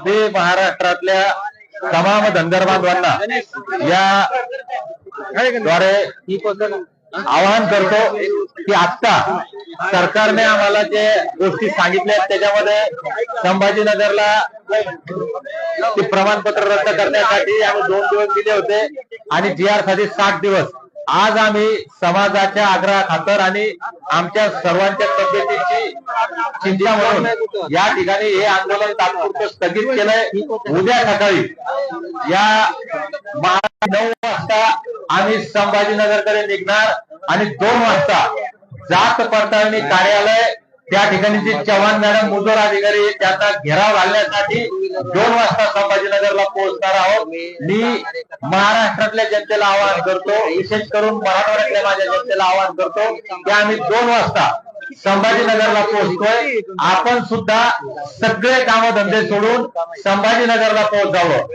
मी महाराष्ट्रातल्या तमाम धनगर बांधवांना या द्वारे आवाहन करतो की आता सरकारने आम्हाला जे गोष्टी सांगितल्या त्याच्यामध्ये संभाजीनगरला ते प्रमाणपत्र रद्द करण्यासाठी आम्ही दोन दिवस दिले होते आणि जी आरसाठी सात दिवस आज आम्ही समाजाच्या आग्रहा खातर आणि आमच्या सर्वांच्या तब्येतीची चिंता म्हणून या ठिकाणी हे आंदोलन तात्पुरतं स्थगित केलंय. उद्या सकाळी या नऊ वाजता आम्ही संभाजीनगरकडे निघणार आणि दोन वाजता जात पडताळणी कार्यालय त्या ठिकाणी जे चव्हाण मॅडम मुजोर अधिकारी आहेत, घेराव घालण्यासाठी दोन वाजता संभाजीनगरला पोहोचणार आहोत. मी महाराष्ट्रातल्या जनतेला आवाहन करतो विशेष करून मराठवाड्यातल्या माझ्या जनतेला आवाहन करतो की आम्ही दोन वाजता संभाजीनगरला पोहोचतोय. आपण सुद्धा सगळे कामधंदे सोडून संभाजीनगरला पोहोचावं.